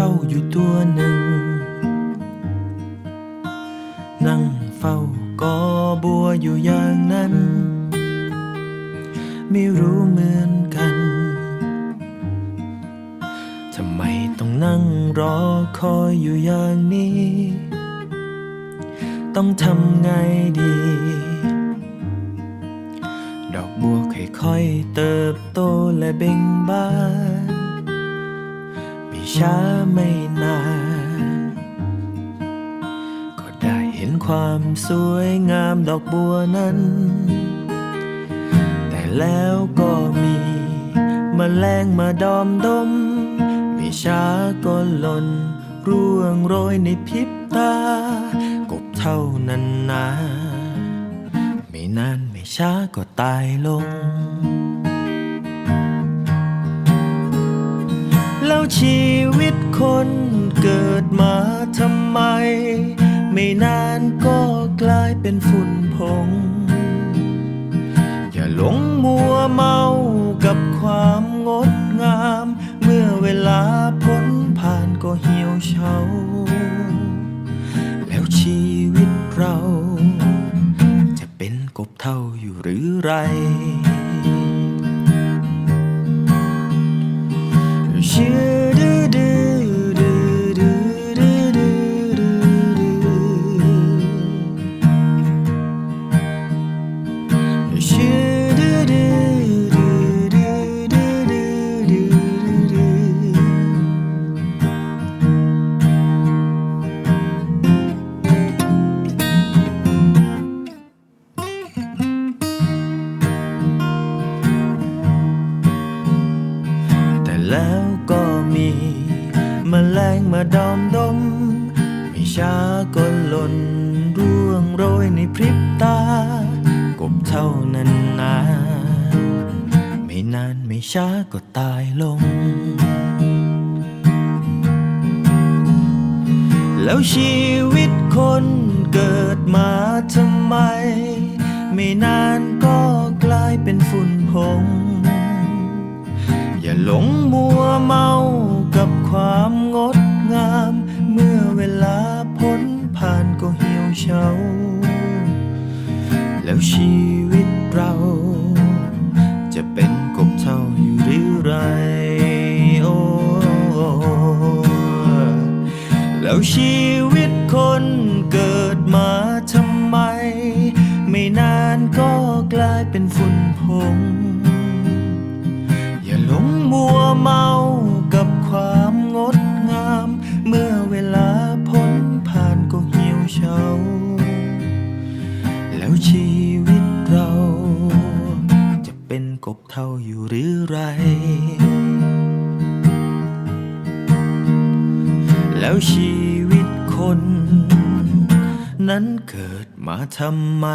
ท่าอยู่ตัวหนึ่ง นั่งเฝ้ากอบัวอยู่อย่างนั้น ไม่รู้เหมือนกัน ทำไมต้องนั่งรอคอยอยู่อย่างนี้ ต้องทำไงดี ดอกบัวค่อยๆเติบโตและเบ่งบาน ช้าไม่นาน ก็ได้เห็นความสวยงามดอกบัวนั้น แต่แล้วก็มีมแมลงมาดอมดม ไม่ช้าก็หล่นร่วงโรยในพริบตา กบเท่านั้นนาไม่นานไม่ช้าก็ตายลง ชีวิตคนเกิดมาทำไม ไม่นานก็กลายเป็นฝุ่นผง อย่าหลงมัวเมากับความงดงาม เมื่อเวลาพ้นผ่านก็เหี่ยวเฉาแล้วชีวิตเรา จะเป็นกบเท่าอยู่หรือไรชื่อดื้อ มีมแมลงมาดอมดม ไม่ช้าก็หล่นร่วงโรยในพริบตา กบเท่านั้นนาไม่นานไม่ช้าก็ตายลง แล้วชีวิตคนเกิดมาทำไม ไม่นานก็กลายเป็นฝุ่นผง อย่าหลงมัว แล้วชีวิตเรา จะเป็นกบเท่าอยู่หรือไรโอ้แล้วชีวิตคนเกิดมาทำไม ไม่นานก็กลายเป็นฝุ่นผง กบเท่าอยู่หรือไร แล้วชีวิตคน นั้นเกิดมาทำไม